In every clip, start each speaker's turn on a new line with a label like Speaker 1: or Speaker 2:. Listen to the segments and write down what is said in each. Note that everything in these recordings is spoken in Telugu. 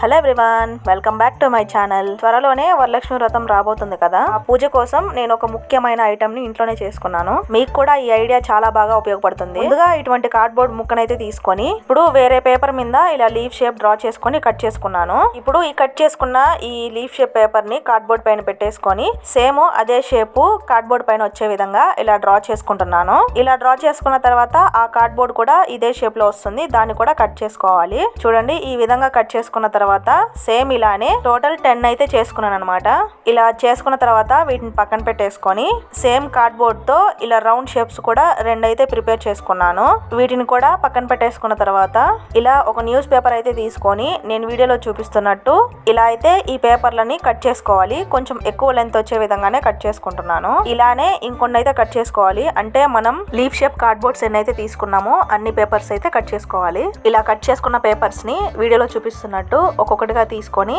Speaker 1: Hello everyone welcome back to my channel. త్వరలోనే వరలక్ష్మి వ్రతం రాబోతుంది కదా? ఆ పూజ కోసం నేను ఒక ముఖ్యమైన ఐటమ్ని ఇంట్లోనే చేసుకున్నాను. మీకు కూడా ఈ ఐడియా చాలా బాగా ఉపయోగపడుతుంది. ముందుగా ఇటువంటి కార్డ్బోర్డ్ ముక్కనైతే తీసుకొని ఇప్పుడు వేరే పేపర్ మీద ఇలా లీఫ్ షేప్ డ్రా చేసుకొని కట్ చేసుకున్నాను. ఇప్పుడు ఈ కట్ చేసుకున్న ఈ లీఫ్ షేప్ పేపర్ని కార్డ్బోర్డ్ పైన పెట్టేసుకొని సేమ్ అదే షేప్ కార్డ్బోర్డ్ పైన వచ్చే విధంగా ఇలా డ్రా చేసుకుంటున్నాను. ఇలా డ్రా చేసుకున్న తర్వాత ఆ కార్డ్బోర్డ్ కూడా ఇదే షేప్లో వస్తుంది. దాన్ని కూడా కట్ చేసుకోవాలి. చూడండి ఈ విధంగా కట్ చేసుకున్న తర్వాత తర్వాత సేమ్ ఇలానే టోటల్ టెన్ అయితే చేసుకున్నాను అనమాట ఇలా చేసుకున్న తర్వాత వీటిని పక్కన పెట్టేసుకొని సేమ్ కార్డ్బోర్డ్తో ఇలా రౌండ్ షేప్స్ కూడా రెండు అయితే ప్రిపేర్ చేసుకున్నాను. వీటిని కూడా పక్కన పెట్టేసుకున్న తర్వాత ఇలా ఒక న్యూస్ పేపర్ అయితే తీసుకొని నేను వీడియోలో చూపిస్తున్నట్టు ఇలా అయితే ఈ పేపర్లని కట్ చేసుకోవాలి. కొంచెం ఎక్కువ లెంత్ వచ్చే విధంగానే కట్ చేసుకుంటున్నాను. ఇలానే ఇంకొన్ని అయితే కట్ చేసుకోవాలి. అంటే మనం లీఫ్ షేప్ కార్డ్బోర్డ్స్ ఎన్నైతే తీసుకున్నామో అన్ని పేపర్స్ అయితే కట్ చేసుకోవాలి. ఇలా కట్ చేసుకున్న పేపర్స్ని వీడియోలో చూపిస్తున్నట్టు ఒక్కొక్కటిగా తీసుకొని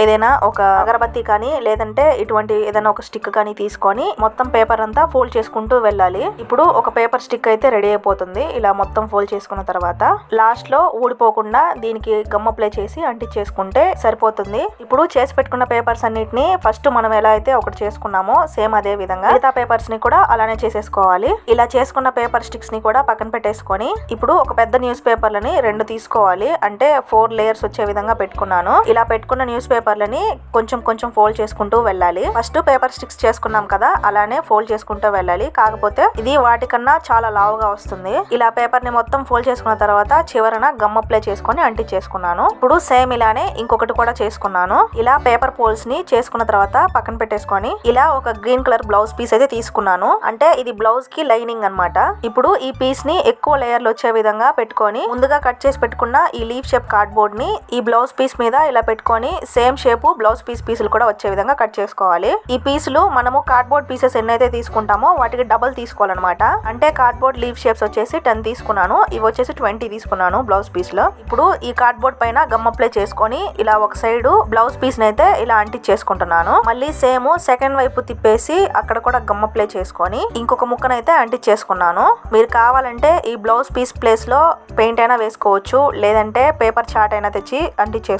Speaker 1: ఏదైనా ఒక అగరబత్తి కానీ లేదంటే ఇటువంటి ఏదైనా ఒక స్టిక్ కానీ తీసుకొని మొత్తం పేపర్ అంతా ఫోల్డ్ చేసుకుంటూ వెళ్ళాలి. ఇప్పుడు ఒక పేపర్ స్టిక్ అయితే రెడీ అయిపోతుంది. ఇలా మొత్తం ఫోల్డ్ చేసుకున్న తర్వాత లాస్ట్లో ఊడిపోకుండా దీనికి గమ్ అప్లై చేసి అంటించేసుకుంటే సరిపోతుంది. ఇప్పుడు చేసి పెట్టుకున్న పేపర్స్ అన్నిటిని ఫస్ట్ మనం ఎలా అయితే ఒకటి చేసుకున్నామో సేమ్ అదే విధంగా మిగతా పేపర్స్ని కూడా అలానే చేసేసుకోవాలి. ఇలా చేసుకున్న పేపర్ స్టిక్స్ని కూడా పక్కన పెట్టేసుకొని ఇప్పుడు ఒక పెద్ద న్యూస్ పేపర్లని రెండు తీసుకోవాలి. అంటే ఫోర్ లేయర్స్ వచ్చే విధంగా పెట్టుకున్నాను ఇలా పెట్టుకున్న న్యూస్ పేపర్లని కొంచెం కొంచెం ఫోల్డ్ చేసుకుంటూ వెళ్ళాలి. ఫస్ట్ పేపర్ స్టిక్స్ చేసుకున్నాం కదా అలానే ఫోల్డ్ చేసుకుంటూ వెళ్ళాలి. కాకపోతే ఇది వాటికన్నా చాలా లావుగా వస్తుంది. ఇలా పేపర్ని మొత్తం ఫోల్డ్ చేసుకున్న తర్వాత చివరన గమ్ అప్లై చేసుకొని అంటించేసుకున్నాను ఇప్పుడు సేమ్ ఇలానే ఇంకొకటి కూడా చేసుకున్నాను. ఇలా పేపర్ పోల్స్ని చేసుకున్న తర్వాత పక్కన పెట్టేసుకొని ఇలా ఒక గ్రీన్ కలర్ బ్లౌజ్ పీస్ అయితే తీసుకున్నాను. అంటే ఇది బ్లౌజ్కి లైనింగ్ అన్నమాట. ఇప్పుడు ఈ పీస్ని ఎక్కువ లేయర్లు వచ్చే విధంగా పెట్టుకొని ముందుగా కట్ చేసి పెట్టుకున్న ఈ లీఫ్ షేప్ కార్డ్ బోర్డ్ని ఈ బ్లౌజ్ పీస్ పీస్ మీద ఇలా పెట్టుకొని సేమ్ షేపు బ్లౌజ్ పీస్ పీసులు కూడా వచ్చే విధంగా కట్ చేసుకోవాలి. ఈ పీసులు మనము కార్డ్బోర్డ్ పీసెస్ ఎన్నైతే తీసుకుంటామో వాటికి డబల్ తీసుకోవాలన్నమాట. అంటే కార్డ్బోర్డ్ లీఫ్ షేప్స్ వచ్చేసి టెన్ తీసుకున్నాను. ఇవి వచ్చేసి ట్వంటీ తీసుకున్నాను బ్లౌజ్ పీస్లో ఇప్పుడు ఈ కార్డ్బోర్డ్ పైన గమ్ అప్లై చేసుకొని ఇలా ఒక సైడ్ బ్లౌజ్ పీస్ అయితే ఇలా అంటించేసుకుంటున్నాను మళ్ళీ సేమ్ సెకండ్ వైపు తిప్పేసి అక్కడ కూడా గమ్ అప్లై చేసుకొని ఇంకొక ముక్కనైతే అంటించేసుకున్నాను మీరు కావాలంటే ఈ బ్లౌజ్ పీస్ ప్లేస్లో పెయింట్ అయినా వేసుకోవచ్చు. లేదంటే పేపర్ చాట్ అయినా తెచ్చి అంటించేసుకోవచ్చు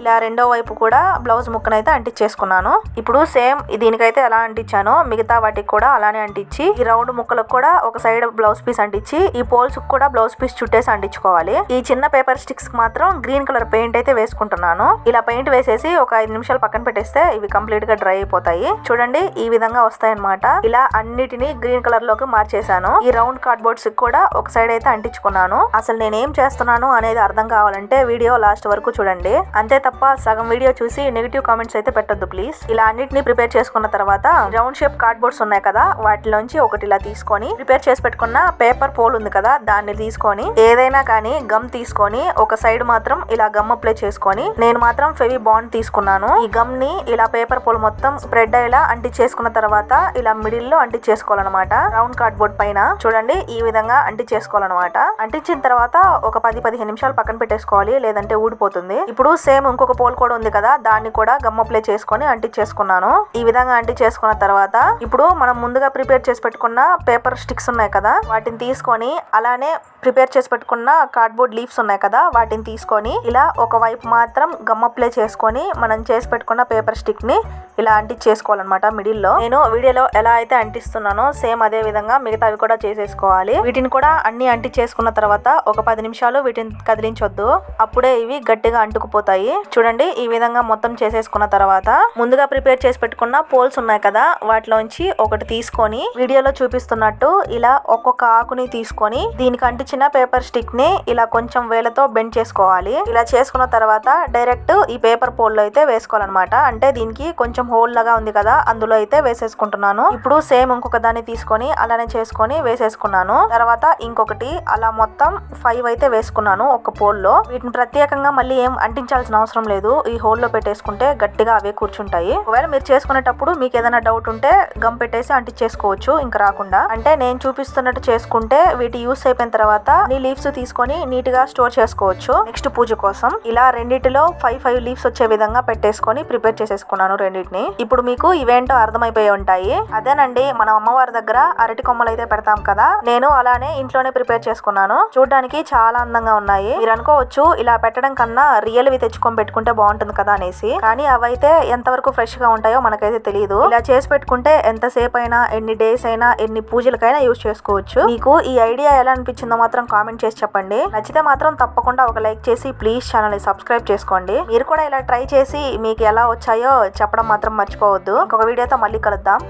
Speaker 1: ఇలా రెండో వైపు కూడా బ్లౌజ్ ముక్కనైతే అంటించేసుకున్నాను. ఇప్పుడు సేమ్ దీనికైతే ఎలా అంటించానో మిగతా వాటికి కూడా అలానే అంటించి ఈ రౌండ్ ముక్కలకు కూడా ఒక సైడ్ బ్లౌజ్ పీస్ అంటించి ఈ పోల్స్ కూడా బ్లౌజ్ పీస్ చుట్టేసి అంటించుకోవాలి. ఈ చిన్న పేపర్ స్టిక్స్కి మాత్రం గ్రీన్ కలర్ పెయింట్ అయితే వేసుకుంటున్నాను. ఇలా పెయింట్ వేసేసి ఒక ఐదు నిమిషాలు పక్కన పెట్టేస్తే ఇవి కంప్లీట్గా డ్రై అయిపోతాయి. చూడండి ఈ విధంగా వస్తాయన్నమాట. ఇలా అన్నిటిని గ్రీన్ కలర్లోకి మార్చేసాను ఈ రౌండ్ కార్డ్బోర్డ్స్ కూడా ఒక సైడ్ అయితే అంటించుకున్నాను. అసలు నేను ఏం చేస్తున్నాను అనేది అర్థం కావాలంటే వీడియో లాస్ట్ వరకు చూడండి. అంతే తప్ప సగం వీడియో చూసి నెగిటివ్ కామెంట్స్ అయితే పెట్టొద్దు ప్లీజ్ ఇలా అన్నిటిని ప్రిపేర్ చేసుకున్న తర్వాత రౌండ్ షేప్ కార్డ్బోర్డ్స్ ఉన్నాయి కదా వాటిలోంచి ఒకటి ఇలా తీసుకొని ప్రిపేర్ చేసి పెట్టుకున్న పేపర్ పోల్ ఉంది కదా దాన్ని తీసుకొని ఏదైనా కానీ గమ్ తీసుకొని ఒక సైడ్ మాత్రం ఇలా గమ్ అప్లై చేసుకొని నేను మాత్రం ఫెవి బాండ్ తీసుకున్నాను. ఈ గమ్ని ఇలా పేపర్ పోల్ మొత్తం స్ప్రెడ్ అయ్యేలా అంటించేసుకున్న తర్వాత ఇలా మిడిల్లో అంటించేసుకోవాలన్నమాట రౌండ్ కార్డ్బోర్డ్ పైన చూడండి ఈ విధంగా అంటించేసుకోవాలన్నమాట అంటించిన తర్వాత ఒక పది పదిహేను నిమిషాలు పక్కన పెట్టేసుకోవాలి లేదంటే ఊడిపోతుంది. ఇప్పుడు సేమ్ ఇంకొక పోల్ కూడా ఉంది కదా దాన్ని కూడా గమ్ అప్లై చేసుకొని అంటించేసుకున్నాను ఈ విధంగా అంటించేసుకున్న తర్వాత ఇప్పుడు మనం ముందుగా ప్రిపేర్ చేసి పెట్టుకున్న పేపర్ స్టిక్స్ ఉన్నాయి కదా వాటిని తీసుకొని అలానే ప్రిపేర్ చేసి పెట్టుకున్న కార్డ్బోర్డ్ లీవ్స్ ఉన్నాయి కదా వాటిని తీసుకొని ఇలా ఒక వైపు మాత్రం గమ్ అప్లై చేసుకొని మనం చేసి పెట్టుకున్న పేపర్ స్టిక్ని ఇలా అంటించేసుకోవాలన్నమాట మిడిల్లో. నేను వీడియోలో ఎలా అయితే అంటిస్తున్నానో సేమ్ అదే విధంగా మిగతావి కూడా చేసేసుకోవాలి. వీటిని కూడా అన్ని అంటించేసుకున్న తర్వాత ఒక పది నిమిషాలు వీటిని కదిలించొద్దు. అప్పుడే ఇవి గట్టిగా అంటుకుపోతాయి. చూడండి ఈ విధంగా మొత్తం చేసేసుకున్న తర్వాత ముందుగా ప్రిపేర్ చేసి పెట్టుకున్న పోల్స్ ఉన్నాయి కదా వాటిలోంచి ఒకటి తీసుకొని వీడియోలో చూపిస్తున్నట్టు ఇలా ఒక్కొక్క ఆకుని తీసుకొని దీనికి అంటించిన పేపర్ స్టిక్ని ఇలా కొంచెం వేలతో బెండ్ చేసుకోవాలి. ఇలా చేసుకున్న తర్వాత డైరెక్ట్ ఈ పేపర్ పోల్లో అయితే వేసుకోవాలన్నమాట. అంటే దీనికి కొంచెం హోల్ లాగా ఉంది కదా అందులో అయితే వేసేసుకుంటున్నాను. ఇప్పుడు సేమ్ ఇంకొక దాన్ని తీసుకొని అలానే చేసుకొని వేసేసుకున్నాను. తర్వాత ఇంకొకటి అలా మొత్తం ఫైవ్ అయితే వేసుకున్నాను ఒక పోల్లో వీటిని ప్రత్యేకంగా మళ్ళీ ఏం అంటించాల్సిన అవసరం లేదు. ఈ హోల్లో పెట్టేసుకుంటే గట్టిగా అవే కూర్చుంటాయి. ఒకవేళ మీరు చేసుకునేటప్పుడు మీకు ఏదైనా డౌట్ ఉంటే గమ్ పెట్టేసి అంటించేసుకోవచ్చు ఇంకా రాకుండా. అంటే నేను చూపిస్తున్నట్టు చేసుకుంటే వీటి యూస్ అయిపోయిన తర్వాత నీ లీవ్స్ తీసుకొని నీట్గా స్టోర్ చేసుకోవచ్చు. నెక్స్ట్ పూజ కోసం. ఇలా రెండింటిలో ఫైవ్ ఫైవ్ లీవ్స్ వచ్చే విధంగా పెట్టేసుకొని ప్రిపేర్ చేసేసుకున్నాను రెండింటిని. ఇప్పుడు మీకు ఇవేంటో అర్థమైపోయి ఉంటాయి. అదేనండి మనం అమ్మవారి దగ్గర అరటి కొమ్మలు అయితే పెడతాం కదా. నేను అలానే ఇంట్లోనే ప్రిపేర్ చేసుకున్నాను. చూడడానికి చాలా అందంగా ఉన్నాయి. మీరు అనుకోవచ్చు ఇలా పెట్టడం కన్నా రియల్వి తెచ్చుకొని పెట్టుకుంటే బాగుంటుంది కదా అనేసి. కానీ అవైతే ఎంతవరకు ఫ్రెష్గా ఉంటాయో మనకైతే తెలియదు ఇలా చేసి పెట్టుకుంటే ఎంతసేపు అయినా ఎన్ని డేస్ అయినా ఎన్ని పూజలకైనా యూజ్ చేసుకోవచ్చు. మీకు ఈ ఐడియా ఎలా అనిపించిందో మాత్రం కామెంట్ చేసి చెప్పండి. నచ్చితే మాత్రం తప్పకుండా ఒక లైక్ చేసి ప్లీజ్ ఛానల్ని సబ్స్క్రైబ్ చేసుకోండి. మీరు కూడా ఇలా ట్రై చేసి మీకు ఎలా వచ్చాయో చెప్పడం మాత్రం మర్చిపోవద్దు. ఇంకొక వీడియోతో మళ్ళీ కలుద్దాం.